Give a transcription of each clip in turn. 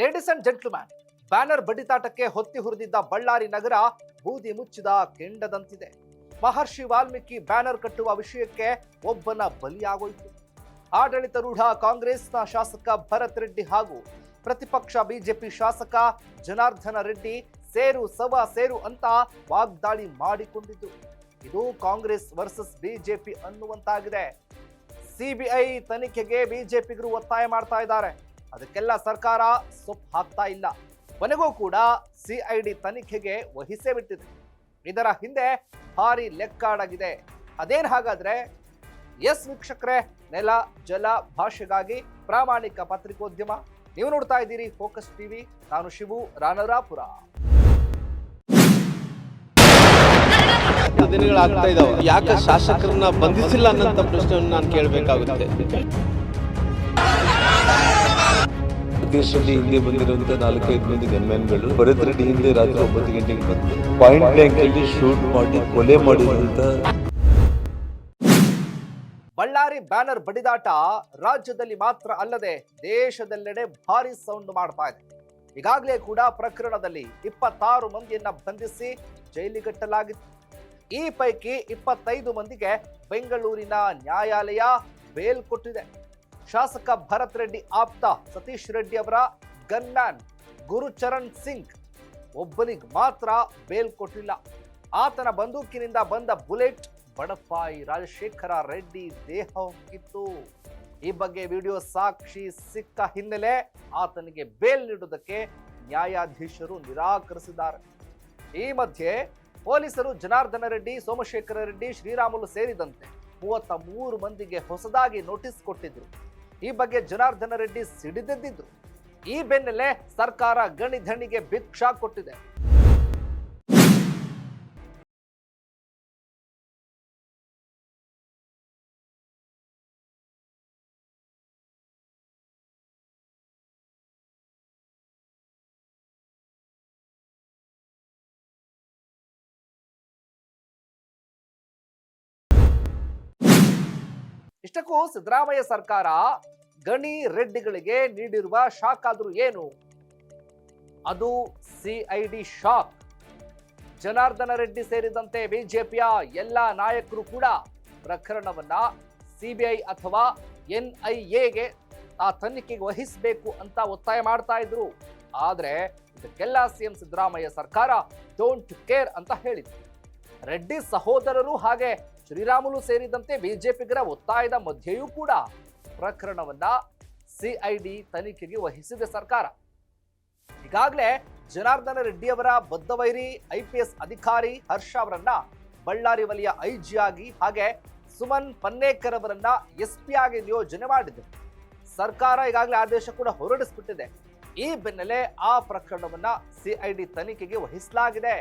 Ladies and gentleman banner ಬಡಿತಾಟಕ್ಕೆ ಹೊತ್ತಿ ಹುರಿದಿದ್ದ ಬಳ್ಳಾರಿ ನಗರ ಬೂದಿ ಮುಚ್ಚಿದ ಕೆಂಡದಂತಿದೆ. ಮಹರ್ಷಿ ವಾಲ್ಮೀಕಿ ಬ್ಯಾನರ್ ಕಟ್ಟುವ ವಿಷಯಕ್ಕೆ ಒಬ್ಬನ ಬಲಿಯಾಗೋಯ್ತು. ಆಡಳಿತಾರೂಢ ಕಾಂಗ್ರೆಸ್ನ ಶಾಸಕ ಭರತ್ ರೆಡ್ಡಿ ಹಾಗೂ ಪ್ರತಿಪಕ್ಷ ಬಿಜೆಪಿ ಶಾಸಕ ಜನಾರ್ದನ ರೆಡ್ಡಿ ಸೇರು ಸವ ಸೇರು ಅಂತ ವಾಗ್ದಾಳಿ ಮಾಡಿಕೊಂಡಿದ್ದು. ಇದು ಕಾಂಗ್ರೆಸ್ ವರ್ಸಸ್ ಬಿಜೆಪಿ ಅನ್ನುವಂತಾಗಿದೆ. ಸಿಬಿಐ ತನಿಖೆಗೆ ಬಿಜೆಪಿಗರು ಒತ್ತಾಯ ಮಾಡ್ತಾ ಇದ್ದಾರೆ. ಅದಕ್ಕೆಲ್ಲ ಸರ್ಕಾರ ಸೊಪ್ಪು ಹಾಕ್ತಾ ಇಲ್ಲ. ಕೊನೆಗೂ ಕೂಡ ಸಿಐಡಿ ತನಿಖೆಗೆ ವಹಿಸೇ ಬಿಟ್ಟಿದೆ. ಇದರ ಹಿಂದೆ ಭಾರಿ ಲೆಕ್ಕಾಡಾಗಿದೆ. ಅದೇನು ಹಾಗಾದ್ರೆ ಎಸ್ ವೀಕ್ಷಕರೇ, ನೆಲ, ಜಲ ಭಾಷೆಗಾಗಿ ಪ್ರಾಮಾಣಿಕ ಪತ್ರಿಕೋದ್ಯಮ. ನೀವು ನೋಡ್ತಾ ಇದ್ದೀರಿ ಫೋಕಸ್ ಟಿವಿ, ನಾನು ಶಿವು ರಾನರಾಪುರ ದಿನಗಳಾಗ್ತಾ ಇದಾವೆ. ಯಾಕೆ ಶಾಸಕರನ್ನ ಬಂಧಿಸಿಲ್ಲ ಅನ್ನೋಂಥ ಪ್ರಶ್ನೆಯನ್ನು ನಾನು ಕೇಳಬೇಕಾಗುತ್ತೆ. ದೇಶದಲ್ಲಿ ಹಿಂದೆ ಬಂದಿರುವಂತ ನಾಲ್ಕೈದು ಮಂದಿ ಗನ್ಮ್ಯಾನ್ಗಳು ಗಳು ರೆಡ್ಡಿ ಹಿಂದೆ ರಾತ್ರಿ ಒಂಬತ್ತು ಗಂಟೆಗೆ ಬಂದು ಪಾಯಿಂಟ್ ಬ್ಲಾಂಕ್ ಅಲ್ಲಿ ಶೂಟ್ ಮಾಡಿ ಕೊಲೆ ಮಾಡಿರುವಂತ ಬಳ್ಳಾರಿ ಬ್ಯಾನರ್ ಬಡಿದಾಟ ರಾಜ್ಯದಲ್ಲಿ ಮಾತ್ರ ಅಲ್ಲದೆ ದೇಶದೆಲ್ಲೆಡೆ ಭಾರಿ ಸೌಂಡ್ ಮಾಡ್ತಾ ಇದೆ. ಈಗಾಗಲೇ ಕೂಡ ಪ್ರಕರಣದಲ್ಲಿ ಇಪ್ಪತ್ತಾರು ಮಂದಿಯನ್ನ ಬಂಧಿಸಿ ಜೈಲಿಗಟ್ಟಲಾಗಿತ್ತು. ಈ ಪೈಕಿ ಇಪ್ಪತ್ತೈದು ಮಂದಿಗೆ ಬೆಂಗಳೂರಿನ ನ್ಯಾಯಾಲಯ ಬೇಲ್ ಕೊಟ್ಟಿದೆ. ಶಾಸಕ ಭರತ್ ರೆಡ್ಡಿ ಆಪ್ತ ಸತೀಶ್ ರೆಡ್ಡಿ ಅವರ ಗನ್ಮ್ಯಾನ್ ಗುರುಚರಣ್ ಸಿಂಗ್ ಒಬ್ಬನಿಗೆ ಮಾತ್ರ ಬೇಲ್ ಕೊಟ್ಟಿಲ್ಲ ಆತನ ಬಂದೂಕಿನಿಂದ ಬಂದ ಬುಲೆಟ್ ಬಡಪಾಯಿ ರಾಜಶೇಖರ ರೆಡ್ಡಿ ದೇಹ ಹೋಗಿತ್ತು ಈ ಬಗ್ಗೆ ವಿಡಿಯೋ ಸಾಕ್ಷಿ ಸಿಕ್ಕ ಹಿನ್ನೆಲೆ ಆತನಿಗೆ ಬೇಲ್ ನೀಡುವುದಕ್ಕೆ ನ್ಯಾಯಾಧೀಶರು ನಿರಾಕರಿಸಿದ್ದಾರೆ. ಈ ಮಧ್ಯೆ ಪೊಲೀಸರು ಜನಾರ್ದನ ರೆಡ್ಡಿ, ಸೋಮಶೇಖರ ರೆಡ್ಡಿ, ಶ್ರೀರಾಮುಲು ಸೇರಿದಂತೆ ಮೂವತ್ತ ಮೂರು ಮಂದಿಗೆ ಹೊಸದಾಗಿ ನೋಟಿಸ್ ಕೊಟ್ಟಿದ್ರು. ಈ ಬಗ್ಗೆ ಜನಾರ್ದನ ರೆಡ್ಡಿ ಸಿಡಿದೆದ್ದಿದ್ರು ಈ ಬೆನ್ನಲ್ಲೇ ಸರ್ಕಾರ ಗಣಿ ಧಣಿಗೆ ಭಿಕ್ಷಾ ಕೊಟ್ಟಿದೆ. ಇಷ್ಟಕ್ಕೂ ಸಿದ್ದರಾಮಯ್ಯ ಸರ್ಕಾರ ಗಣಿ ರೆಡ್ಡಿಗಳಿಗೆ ನೀಡಿರುವ ಶಾಕ್ ಆದರೂ ಏನು? ಅದು ಸಿಐಡಿ ಶಾಕ್. ಜನಾರ್ದನ ರೆಡ್ಡಿ ಸೇರಿದಂತೆ ಬಿಜೆಪಿಯ ಎಲ್ಲ ನಾಯಕರು ಕೂಡ ಪ್ರಕರಣವನ್ನ ಸಿಬಿಐ ಅಥವಾ ಎನ್ಐಎಗೆ ಆ ತನಿಖೆಗೆ ವಹಿಸಬೇಕು ಅಂತ ಒತ್ತಾಯ ಮಾಡ್ತಾ ಇದ್ರು. ಆದ್ರೆ ಇದಕ್ಕೆಲ್ಲ ಸಿಎಂ ಸಿದ್ದರಾಮಯ್ಯ ಸರ್ಕಾರ ಡೋಂಟ್ ಕೇರ್ ಅಂತ ಹೇಳಿದ್ರು. ರೆಡ್ಡಿ ಸಹೋದರರು ಹಾಗೆ ಶ್ರೀರಾಮುಲು ಸೇರಿದಂತೆ ಬಿಜೆಪಿಗರ ಒತ್ತಾಯದ ಮಧ್ಯೆಯೂ ಕೂಡ ಪ್ರಕರಣವನ್ನ ಸಿಐಡಿ ತನಿಖೆಗೆ ವಹಿಸಿದೆ ಸರ್ಕಾರ. ಈಗಾಗಲೇ ಜನಾರ್ದನ ರೆಡ್ಡಿ ಅವರ ಬದ್ಧವೈರಿ ಐಪಿಎಸ್ ಅಧಿಕಾರಿ ಹರ್ಷ ಅವರನ್ನ ಬಳ್ಳಾರಿ ವಲಯ ಐಜಿಯಾಗಿ ಹಾಗೆ ಸುಮನ್ ಪನ್ನೇಕರ್ ಅವರನ್ನ ಎಸ್ಪಿ ಆಗಿ ನಿಯೋಜನೆ ಮಾಡಿದೆ ಸರ್ಕಾರ ಈಗಾಗಲೇ ಆದೇಶ ಕೂಡ ಹೊರಡಿಸ್ಬಿಟ್ಟಿದೆ. ಈ ಬೆನ್ನಲ್ಲೇ ಆ ಪ್ರಕರಣವನ್ನ ಸಿಐಡಿ ತನಿಖೆಗೆ ವಹಿಸಲಾಗಿದೆ.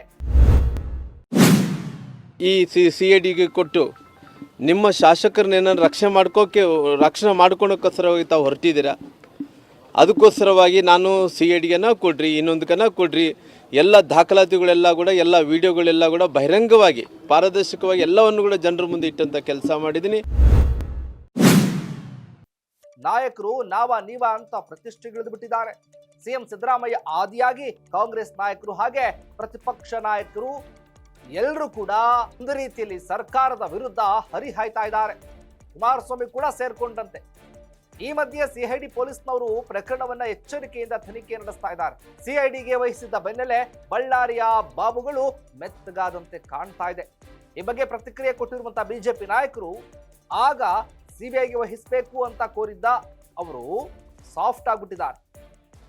ಈ ಸಿ ಸಿ ಐ ಡಿಗೆ ಕೊಟ್ಟು ನಿಮ್ಮ ಶಾಸಕರನ್ನ ಏನಾದ್ರು ರಕ್ಷಣೆ ಮಾಡ್ಕೋಕೆ ರಕ್ಷಣೆ ಮಾಡ್ಕೊಳಕ್ಕೋಸ್ಕರವಾಗಿ ತಾವು ಹೊರಟಿದ್ದೀರಾ? ಅದಕ್ಕೋಸ್ಕರವಾಗಿ ನಾನು ಸಿ ಎ ಡಿಗೆನ ಕೊಡ್ರಿ ಇನ್ನೊಂದಕ್ಕನ ಕೊಡ್ರಿ. ಎಲ್ಲ ದಾಖಲಾತಿಗಳೆಲ್ಲ ಕೂಡ, ಎಲ್ಲ ವಿಡಿಯೋಗಳೆಲ್ಲ ಕೂಡ ಬಹಿರಂಗವಾಗಿ, ಪಾರದರ್ಶಕವಾಗಿ ಎಲ್ಲವನ್ನು ಕೂಡ ಜನರ ಮುಂದೆ ಇಟ್ಟಂಥ ಕೆಲಸ ಮಾಡಿದ್ದೀನಿ. ನಾಯಕರು ನಾವ ನೀವ ಅಂತ ಪ್ರತಿಷ್ಠೆಗಿಳಿದು ಬಿಟ್ಟಿದ್ದಾರೆ. ಸಿಎಂ ಸಿದ್ದರಾಮಯ್ಯ ಆದಿಯಾಗಿ ಕಾಂಗ್ರೆಸ್ ನಾಯಕರು ಹಾಗೆ ಪ್ರತಿಪಕ್ಷ ನಾಯಕರು ಎಲ್ಲರೂ ಕೂಡ ಒಂದು ರೀತಿಯಲ್ಲಿ ಸರ್ಕಾರದ ವಿರುದ್ಧ ಹರಿಹಾಯ್ತಾ ಇದ್ದಾರೆ. ಕುಮಾರಸ್ವಾಮಿ ಕೂಡ ಸೇರ್ಕೊಂಡಂತೆ. ಈ ಮಧ್ಯೆ ಸಿಐಡಿ ಪೊಲೀಸ್ನವರು ಪ್ರಕರಣವನ್ನ ಎಚ್ಚರಿಕೆಯಿಂದ ತನಿಖೆ ನಡೆಸ್ತಾ ಇದ್ದಾರೆ. ಸಿಐಡಿಗೆ ವಹಿಸಿದ್ದ ಬೆನ್ನಲ್ಲೇ ಬಳ್ಳಾರಿಯ ಬಾಬುಗಳು ಮೆತ್ತಗಾದಂತೆ ಕಾಣ್ತಾ ಇದೆ. ಈ ಬಗ್ಗೆ ಪ್ರತಿಕ್ರಿಯೆ ಕೊಟ್ಟಿರುವಂತಹ ಬಿಜೆಪಿ ನಾಯಕರು, ಆಗ ಸಿಬಿಐಗೆ ವಹಿಸಬೇಕು ಅಂತ ಕೋರಿದ್ದ ಅವರು ಸಾಫ್ಟ್ ಆಗ್ಬಿಟ್ಟಿದ್ದಾರೆ.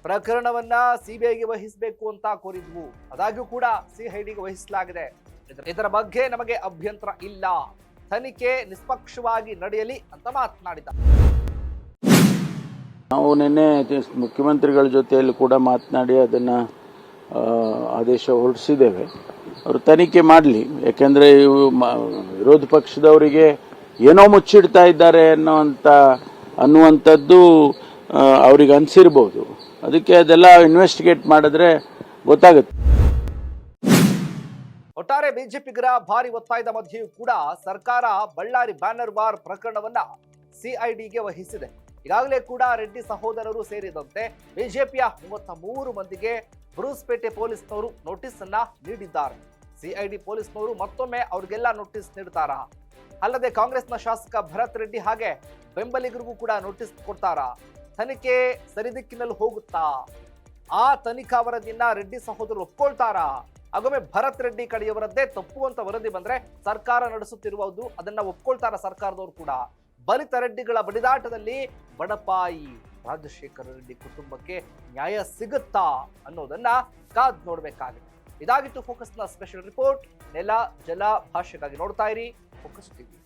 ಪ್ರಕರಣವನ್ನ ಸಿಬಿಐಗೆ ವಹಿಸಬೇಕು ಅಂತ ಕೋರಿದ್ವು. ಅದಾಗ್ಯೂ ಕೂಡ ಸಿಐಡಿಗೆ ವಹಿಸಲಾಗಿದೆ. ಇದರ- ಬಗ್ಗೆ ನಮಗೆ ಅಭ್ಯಂತರ ಇಲ್ಲ. ತನಿಖೆ ನಿಷ್ಪಕ್ಷವಾಗಿ ನಡೆಯಲಿ ಅಂತ ಮಾತನಾಡಿದ. ನಾವು ನಿನ್ನೆ ಮುಖ್ಯಮಂತ್ರಿಗಳ ಜೊತೆಯಲ್ಲಿ ಕೂಡ ಮಾತನಾಡಿ ಅದನ್ನು ಆದೇಶ ಹೊರಡಿಸಿದ್ದೇವೆ. ಅವರು ತನಿಖೆ ಮಾಡಲಿ. ಯಾಕೆಂದರೆ ಇವು ವಿರೋಧ ಪಕ್ಷದವರಿಗೆ ಏನೋ ಮುಚ್ಚಿಡ್ತಾ ಇದ್ದಾರೆ ಅನ್ನೋಂಥ ಅನ್ನುವಂಥದ್ದು ಅವ್ರಿಗೆ ಅನಿಸಿರ್ಬೋದು. ಅದಕ್ಕೆ ಅದೆಲ್ಲ ಇನ್ವೆಸ್ಟಿಗೇಟ್ ಮಾಡಿದ್ರೆ ಗೊತ್ತಾಗುತ್ತೆ. ಒಟ್ಟಾರೆ ಬಿಜೆಪಿಗರ ಭಾರಿ ಒತ್ತಾಯದ ಮಧ್ಯೆಯೂ ಕೂಡ ಸರ್ಕಾರ ಬಳ್ಳಾರಿ ಬ್ಯಾನರ್ ಬಾರ್ ಪ್ರಕರಣವನ್ನ ಸಿಐಡಿಗೆ ವಹಿಸಿದೆ. ಈಗಾಗಲೇ ಕೂಡ ರೆಡ್ಡಿ ಸಹೋದರರು ಸೇರಿದಂತೆ ಬಿಜೆಪಿಯ ಮೂವತ್ತ ಮೂರು ಮಂದಿಗೆ ಬ್ರೂಸ್ಪೇಟೆ ಪೊಲೀಸ್ನವರು ನೋಟಿಸ್ ಅನ್ನ ನೀಡಿದ್ದಾರೆ. ಸಿಐಡಿ ಪೊಲೀಸ್ನವರು ಮತ್ತೊಮ್ಮೆ ಅವ್ರಿಗೆಲ್ಲ ನೋಟಿಸ್ ನೀಡ್ತಾರಾ? ಅಲ್ಲದೆ ಕಾಂಗ್ರೆಸ್ನ ಶಾಸಕ ಭರತ್ ರೆಡ್ಡಿ ಹಾಗೆ ಬೆಂಬಲಿಗರಿಗೂ ಕೂಡ ನೋಟಿಸ್ ಕೊಡ್ತಾರಾ? ತನಿಖೆ ಸರಿದಿಕ್ಕಿನಲ್ಲಿ ಹೋಗುತ್ತಾ? ಆ ತನಿಖಾ ವರದಿಯನ್ನ ರೆಡ್ಡಿ ಸಹೋದರರು ಒಪ್ಕೊಳ್ತಾರಾ? ಹಾಗೊಮ್ಮೆ ಭರತ್ ರೆಡ್ಡಿ ಕಡೆಯವರದ್ದೇ ತಪ್ಪು ಅಂತ ವರದಿ ಬಂದ್ರೆ ಸರ್ಕಾರ ನಡೆಸುತ್ತಿರುವುದು ಅದನ್ನ ಒಪ್ಕೊಳ್ತಾರ ಸರ್ಕಾರದವರು ಕೂಡ. ಬಲಿತ ರೆಡ್ಡಿಗಳ ಬಡಿದಾಟದಲ್ಲಿ ಬಡಪಾಯಿ ರಾಜಶೇಖರ ರೆಡ್ಡಿ ಕುಟುಂಬಕ್ಕೆ ನ್ಯಾಯ ಸಿಗುತ್ತಾ ಅನ್ನೋದನ್ನ ಕಾದ್ ನೋಡ್ಬೇಕಾಗಿದೆ ಇದಾಗಿತ್ತು ಫೋಕಸ್ನ ಸ್ಪೆಷಲ್ ರಿಪೋರ್ಟ್ ನೆಲ, ಜಲ ಭಾಷೆಗಾಗಿ ನೋಡ್ತಾ ಇರಿ. Focus TV